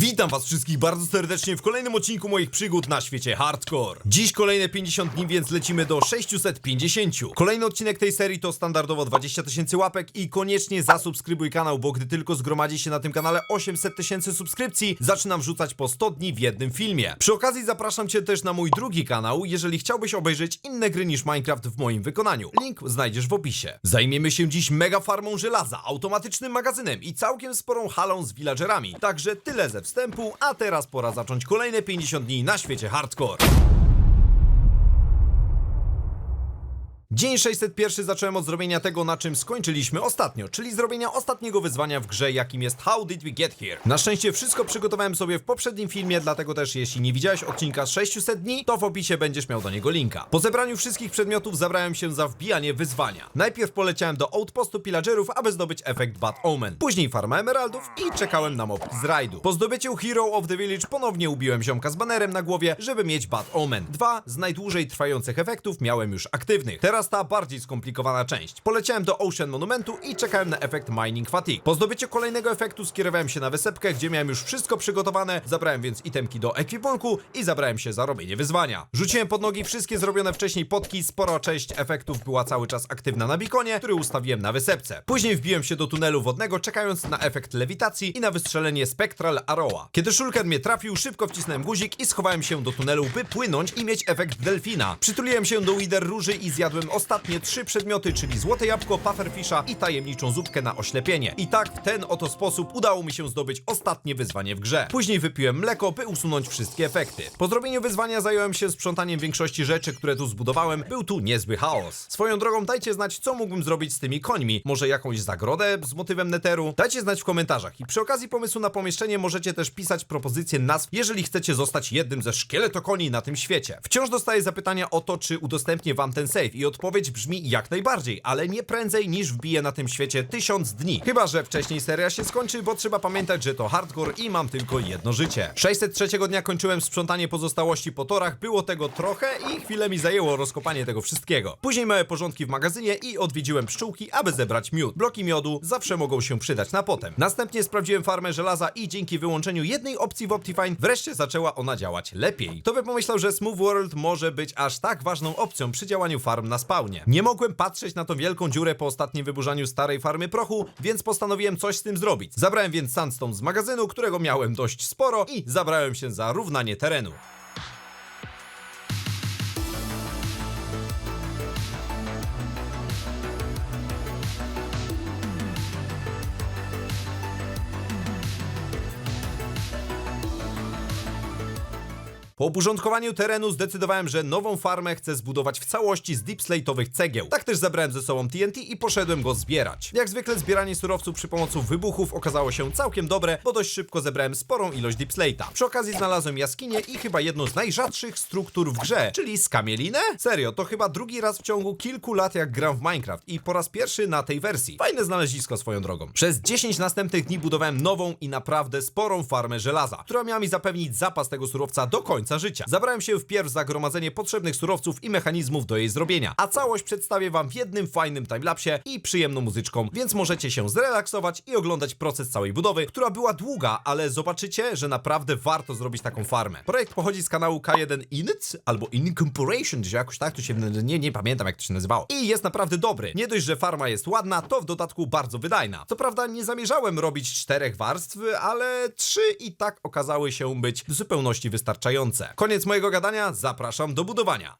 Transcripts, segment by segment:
Witam was wszystkich bardzo serdecznie w kolejnym odcinku moich przygód na świecie hardcore. Dziś kolejne 50 dni, więc lecimy do 650. Kolejny odcinek tej serii to standardowo 20 tysięcy łapek i koniecznie zasubskrybuj kanał, bo gdy tylko zgromadzi się na tym kanale 800 tysięcy subskrypcji, zaczynam wrzucać po 100 dni w jednym filmie. Przy okazji zapraszam cię też na mój drugi kanał, jeżeli chciałbyś obejrzeć inne gry niż Minecraft w moim wykonaniu. Link znajdziesz w opisie. Zajmiemy się dziś mega farmą żelaza, automatycznym magazynem i całkiem sporą halą z villagerami. Także tyle ze wstępu, a teraz pora zacząć kolejne 50 dni na świecie hardcore. Dzień 601 zacząłem od zrobienia tego, na czym skończyliśmy ostatnio, czyli zrobienia ostatniego wyzwania w grze, jakim jest How Did We Get Here. Na szczęście wszystko przygotowałem sobie w poprzednim filmie, dlatego też jeśli nie widziałeś odcinka z 600 dni, to w opisie będziesz miał do niego linka. Po zebraniu wszystkich przedmiotów zabrałem się za wbijanie wyzwania. Najpierw poleciałem do outpostu pillagerów, aby zdobyć efekt Bad Omen. Później farma emeraldów i czekałem na mobki z rajdu. Po zdobyciu Hero of the Village ponownie ubiłem ziomka z banerem na głowie, żeby mieć Bad Omen. Dwa z najdłużej trwających efektów miałem już aktywnych. Teraz ta bardziej skomplikowana część. Poleciałem do Ocean Monumentu i czekałem na efekt Mining Fatigue. Po zdobyciu kolejnego efektu skierowałem się na wysepkę, gdzie miałem już wszystko przygotowane, zabrałem więc itemki do ekwipunku i zabrałem się za robienie wyzwania. Rzuciłem pod nogi wszystkie zrobione wcześniej potki, spora część efektów była cały czas aktywna na bikonie, który ustawiłem na wysepce. Później wbiłem się do tunelu wodnego, czekając na efekt lewitacji i na wystrzelenie Spectral Arrowa. Kiedy Shulker mnie trafił, szybko wcisnąłem guzik i schowałem się do tunelu, by płynąć i mieć efekt delfina. Przytuliłem się do Wither Róży i zjadłem ostatnie trzy przedmioty, czyli złote jabłko, pufferfisha i tajemniczą zupkę na oślepienie. I tak w ten oto sposób udało mi się zdobyć ostatnie wyzwanie w grze. Później wypiłem mleko, by usunąć wszystkie efekty. Po zrobieniu wyzwania zająłem się sprzątaniem większości rzeczy, które tu zbudowałem. Był tu niezły chaos. Swoją drogą dajcie znać, co mógłbym zrobić z tymi końmi. Może jakąś zagrodę z motywem neteru? Dajcie znać w komentarzach. I przy okazji pomysłu na pomieszczenie możecie też pisać propozycje nazw, jeżeli chcecie zostać jednym ze szkieletokoni na tym świecie. Wciąż dostaję zapytania o to, czy udostępnię wam ten save i odpowiedź brzmi jak najbardziej, ale nie prędzej niż wbiję na tym świecie tysiąc dni. Chyba, że wcześniej seria się skończy, bo trzeba pamiętać, że to hardcore i mam tylko jedno życie. 603 dnia kończyłem sprzątanie pozostałości po torach, było tego trochę i chwilę mi zajęło rozkopanie tego wszystkiego. Później małe porządki w magazynie i odwiedziłem pszczółki, aby zebrać miód. Bloki miodu zawsze mogą się przydać na potem. Następnie sprawdziłem farmę żelaza i dzięki wyłączeniu jednej opcji w Optifine wreszcie zaczęła ona działać lepiej. To by pomyślał, że Smooth World może być aż tak ważną opcją przy działaniu farm na spawnie. Nie mogłem patrzeć na tą wielką dziurę po ostatnim wyburzaniu starej farmy prochu, więc postanowiłem coś z tym zrobić. Zabrałem więc sandstone z magazynu, którego miałem dość sporo i zabrałem się za równanie terenu. Po uporządkowaniu terenu zdecydowałem, że nową farmę chcę zbudować w całości z deepslate'owych cegieł. Tak też zabrałem ze sobą TNT i poszedłem go zbierać. Jak zwykle zbieranie surowców przy pomocy wybuchów okazało się całkiem dobre, bo dość szybko zebrałem sporą ilość deepslate'a. Przy okazji znalazłem jaskinię i chyba jedną z najrzadszych struktur w grze, czyli skamielinę? Serio, to chyba drugi raz w ciągu kilku lat jak gram w Minecraft i po raz pierwszy na tej wersji. Fajne znalezisko swoją drogą. Przez 10 następnych dni budowałem nową i naprawdę sporą farmę żelaza, która miała mi zapewnić zapas tego surowca do końca życia. Zabrałem się wpierw za gromadzenie potrzebnych surowców i mechanizmów do jej zrobienia, a całość przedstawię wam w jednym fajnym timelapsie i przyjemną muzyczką, więc możecie się zrelaksować i oglądać proces całej budowy, która była długa, ale zobaczycie, że naprawdę warto zrobić taką farmę. Projekt pochodzi z kanału K1 Init albo Incorporation, czy jakoś tak to się nie, nie pamiętam jak to się nazywało. I jest naprawdę dobry. Nie dość, że farma jest ładna, to w dodatku bardzo wydajna. Co prawda nie zamierzałem robić czterech warstw, ale trzy i tak okazały się być w zupełności wystarczające. Koniec mojego gadania, zapraszam do budowania.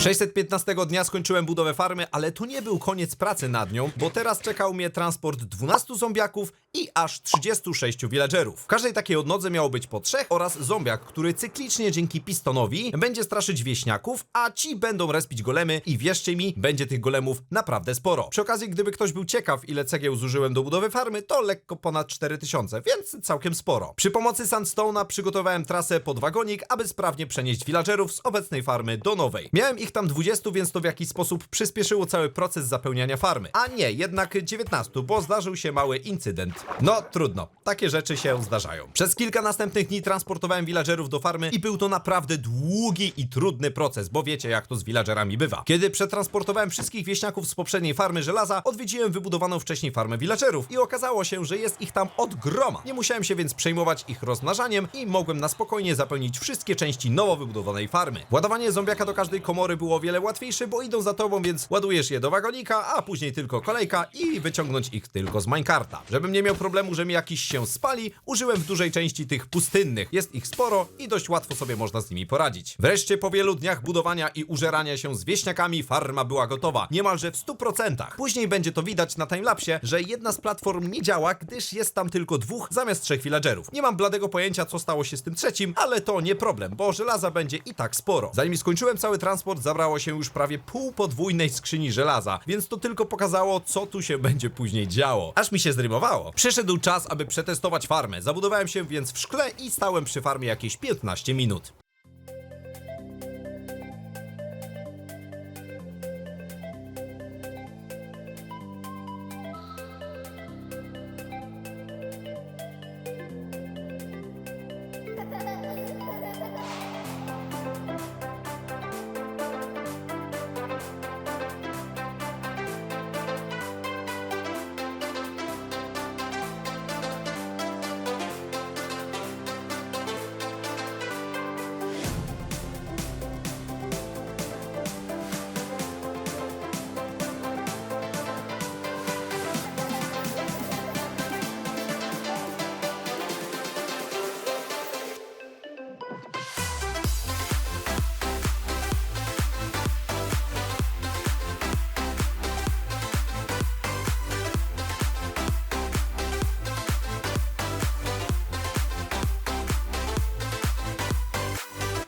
615 dnia skończyłem budowę farmy, ale to nie był koniec pracy nad nią, bo teraz czekał mnie transport 12 zombiaków i aż 36 villagerów. W każdej takiej odnodze miało być po trzech oraz zombiak, który cyklicznie dzięki pistonowi będzie straszyć wieśniaków, a ci będą respić golemy i wierzcie mi, będzie tych golemów naprawdę sporo. Przy okazji, gdyby ktoś był ciekaw, ile cegieł zużyłem do budowy farmy, to lekko ponad 4000, więc całkiem sporo. Przy pomocy Sandstone'a przygotowałem trasę pod wagonik, aby sprawnie przenieść villagerów z obecnej farmy do nowej. Miałem ich tam 20, więc to w jakiś sposób przyspieszyło cały proces zapełniania farmy. A nie, jednak 19, bo zdarzył się mały incydent. No, trudno. Takie rzeczy się zdarzają. Przez kilka następnych dni transportowałem villagerów do farmy i był to naprawdę długi i trudny proces, bo wiecie jak to z villagerami bywa. Kiedy przetransportowałem wszystkich wieśniaków z poprzedniej farmy żelaza, odwiedziłem wybudowaną wcześniej farmę villagerów i okazało się, że jest ich tam od groma. Nie musiałem się więc przejmować ich rozmnażaniem i mogłem na spokojnie zapełnić wszystkie części nowo wybudowanej farmy. Ładowanie zombiaka do każdej komory było wiele łatwiejsze, bo idą za tobą, więc ładujesz je do wagonika, a później tylko kolejka i wyciągnąć ich tylko z minecarta. Żebym nie miał problemu, że mi jakiś się spali, użyłem w dużej części tych pustynnych. Jest ich sporo i dość łatwo sobie można z nimi poradzić. Wreszcie po wielu dniach budowania i użerania się z wieśniakami farma była gotowa, niemalże w 100%. Później będzie to widać na timelapsie, że jedna z platform nie działa, gdyż jest tam tylko dwóch zamiast trzech villagerów. Nie mam bladego pojęcia, co stało się z tym trzecim, ale to nie problem, bo żelaza będzie i tak sporo. Zanim skończyłem cały transport, zabrało się już prawie pół podwójnej skrzyni żelaza, więc to tylko pokazało, co tu się będzie później działo. Aż mi się zrymowało. Przyszedł czas, aby przetestować farmę. Zabudowałem się więc w szkle i stałem przy farmie jakieś 15 minut.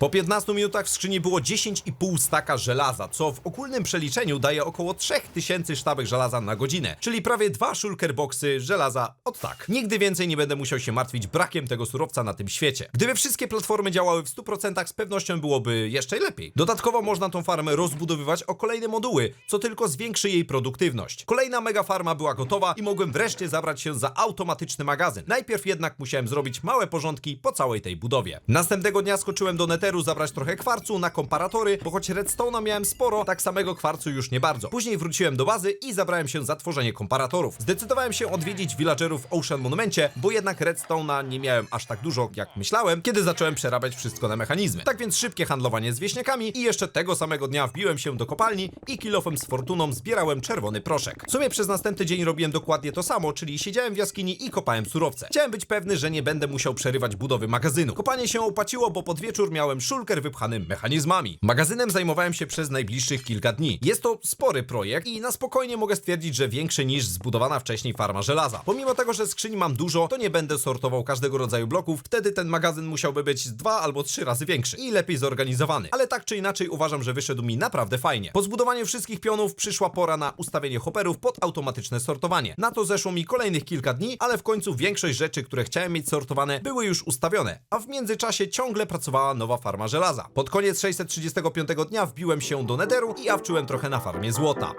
Po 15 minutach w skrzyni było 10,5 staka żelaza, co w ogólnym przeliczeniu daje około 3000 sztabek żelaza na godzinę, czyli prawie dwa shulker boxy żelaza od tak. Nigdy więcej nie będę musiał się martwić brakiem tego surowca na tym świecie. Gdyby wszystkie platformy działały w 100%, z pewnością byłoby jeszcze lepiej. Dodatkowo można tą farmę rozbudowywać o kolejne moduły, co tylko zwiększy jej produktywność. Kolejna mega farma była gotowa i mogłem wreszcie zabrać się za automatyczny magazyn. Najpierw jednak musiałem zrobić małe porządki po całej tej budowie. Następnego dnia skoczyłem do zabrać trochę kwarcu na komparatory, bo choć redstone'a miałem sporo, tak samego kwarcu już nie bardzo. Później wróciłem do bazy i zabrałem się za tworzenie komparatorów. Zdecydowałem się odwiedzić villagerów w Ocean Monumencie, bo jednak redstone'a nie miałem aż tak dużo, jak myślałem, kiedy zacząłem przerabiać wszystko na mechanizmy. Tak więc szybkie handlowanie z wieśniakami i jeszcze tego samego dnia wbiłem się do kopalni i kilofem z fortuną zbierałem czerwony proszek. W sumie przez następny dzień robiłem dokładnie to samo, czyli siedziałem w jaskini i kopałem surowce. Chciałem być pewny, że nie będę musiał przerywać budowy magazynu. Kopanie się opłaciło, bo pod wieczór miałem szulker wypchany mechanizmami. Magazynem zajmowałem się przez najbliższych kilka dni. Jest to spory projekt i na spokojnie mogę stwierdzić, że większy niż zbudowana wcześniej farma żelaza. Pomimo tego, że skrzyni mam dużo, to nie będę sortował każdego rodzaju bloków, wtedy ten magazyn musiałby być dwa albo trzy razy większy i lepiej zorganizowany. Ale tak czy inaczej uważam, że wyszedł mi naprawdę fajnie. Po zbudowaniu wszystkich pionów przyszła pora na ustawienie hopperów pod automatyczne sortowanie. Na to zeszło mi kolejnych kilka dni, ale w końcu większość rzeczy, które chciałem mieć sortowane, były już ustawione, a w międzyczasie ciągle pracowała nowa farma żelaza. Pod koniec 635 dnia wbiłem się do Netheru i awczyłem trochę na farmie złota.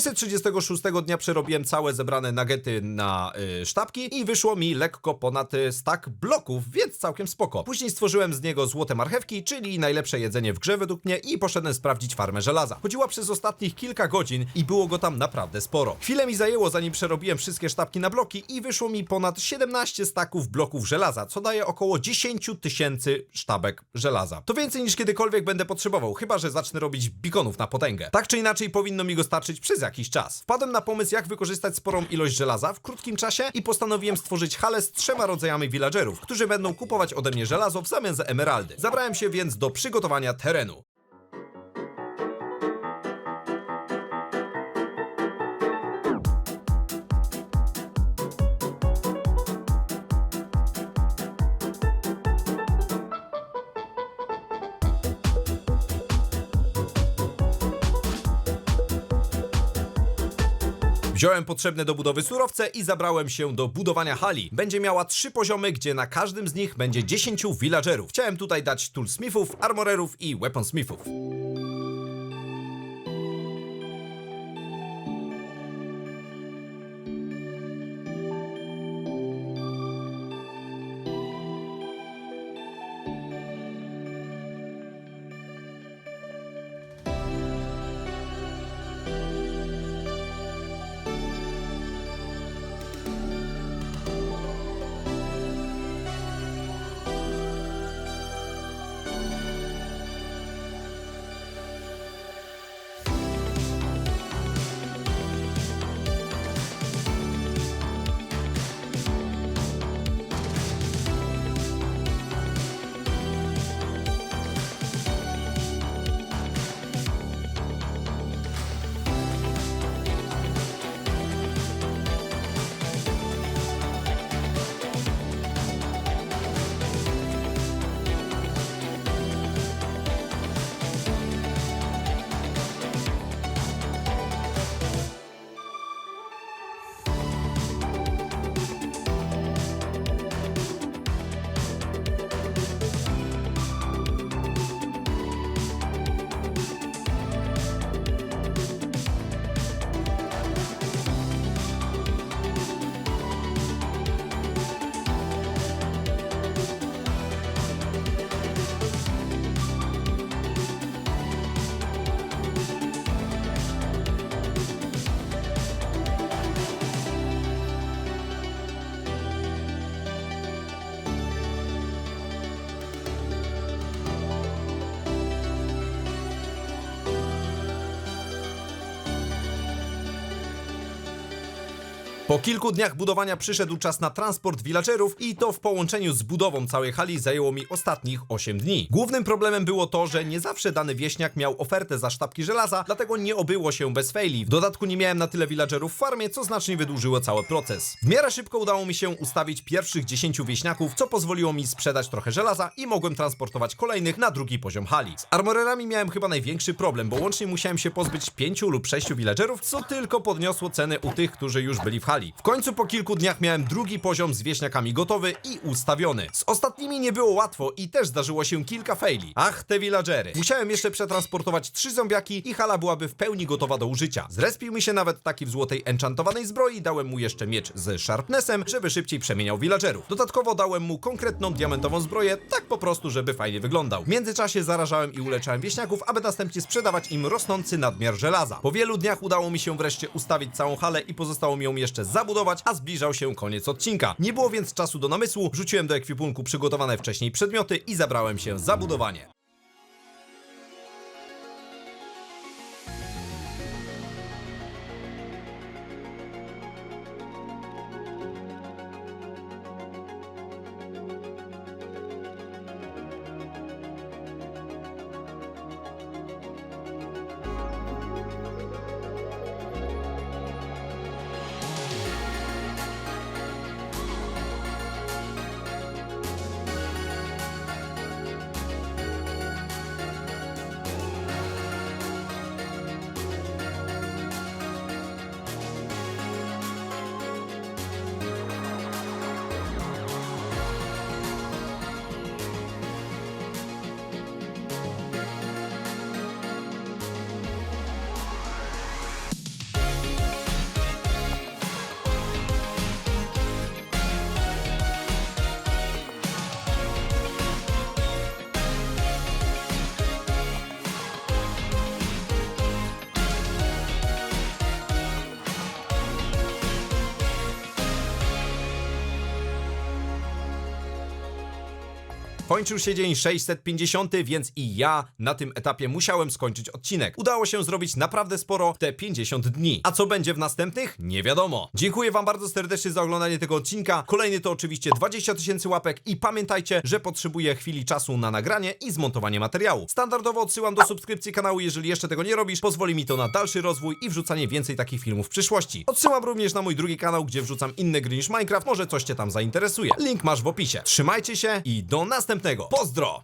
636 dnia przerobiłem całe zebrane nagety na y, sztabki i wyszło mi lekko ponad y, stack bloków, więc całkiem spoko. Później stworzyłem z niego złote marchewki, czyli najlepsze jedzenie w grze według mnie i poszedłem sprawdzić farmę żelaza. Chodziła przez ostatnich kilka godzin i było go tam naprawdę sporo. Chwilę mi zajęło zanim przerobiłem wszystkie sztabki na bloki i wyszło mi ponad 17 staków bloków żelaza, co daje około 10 tysięcy sztabek żelaza. To więcej niż kiedykolwiek będę potrzebował, chyba że zacznę robić bikonów na potęgę. Tak czy inaczej powinno mi go starczyć przez przez jakiś czas. Wpadłem na pomysł, jak wykorzystać sporą ilość żelaza w krótkim czasie i postanowiłem stworzyć halę z trzema rodzajami villagerów, którzy będą kupować ode mnie żelazo w zamian za emeraldy. Zabrałem się więc do przygotowania terenu. Wziąłem potrzebne do budowy surowce i zabrałem się do budowania hali. Będzie miała trzy poziomy, gdzie na każdym z nich będzie 10 villagerów. Chciałem tutaj dać toolsmithów, armorerów i weaponsmithów. Po kilku dniach budowania przyszedł czas na transport villagerów i to w połączeniu z budową całej hali zajęło mi ostatnich 8 dni. Głównym problemem było to, że nie zawsze dany wieśniak miał ofertę za sztabki żelaza, dlatego nie obyło się bez faili. W dodatku nie miałem na tyle villagerów w farmie, co znacznie wydłużyło cały proces. W miarę szybko udało mi się ustawić pierwszych 10 wieśniaków, co pozwoliło mi sprzedać trochę żelaza i mogłem transportować kolejnych na drugi poziom hali. Z armorerami miałem chyba największy problem, bo łącznie musiałem się pozbyć 5 lub 6 villagerów, co tylko podniosło ceny u tych, którzy już byli w hali. W końcu po kilku dniach miałem drugi poziom z wieśniakami gotowy i ustawiony. Z ostatnimi nie było łatwo i też zdarzyło się kilka faili. Ach, te villagery. Musiałem jeszcze przetransportować trzy zombiaki i hala byłaby w pełni gotowa do użycia. Zrespił mi się nawet taki w złotej enchantowanej zbroi, dałem mu jeszcze miecz z sharpnessem, żeby szybciej przemieniał villagerów. Dodatkowo dałem mu konkretną diamentową zbroję, tak po prostu, żeby fajnie wyglądał. W międzyczasie zarażałem i uleczałem wieśniaków, aby następnie sprzedawać im rosnący nadmiar żelaza. Po wielu dniach udało mi się wreszcie ustawić całą halę i pozostało mi ją jeszcze zabudować, a zbliżał się koniec odcinka. Nie było więc czasu do namysłu, wrzuciłem do ekwipunku przygotowane wcześniej przedmioty i zabrałem się za budowanie. Kończył się dzień 650, więc i ja na tym etapie musiałem skończyć odcinek. Udało się zrobić naprawdę sporo w te 50 dni. A co będzie w następnych? Nie wiadomo. Dziękuję wam bardzo serdecznie za oglądanie tego odcinka. Kolejny to oczywiście 20 tysięcy łapek i pamiętajcie, że potrzebuję chwili czasu na nagranie i zmontowanie materiału. Standardowo odsyłam do subskrypcji kanału, jeżeli jeszcze tego nie robisz, pozwoli mi to na dalszy rozwój i wrzucanie więcej takich filmów w przyszłości. Odsyłam również na mój drugi kanał, gdzie wrzucam inne gry niż Minecraft, może coś cię tam zainteresuje. Link masz w opisie. Trzymajcie się i do następnego. Pozdro!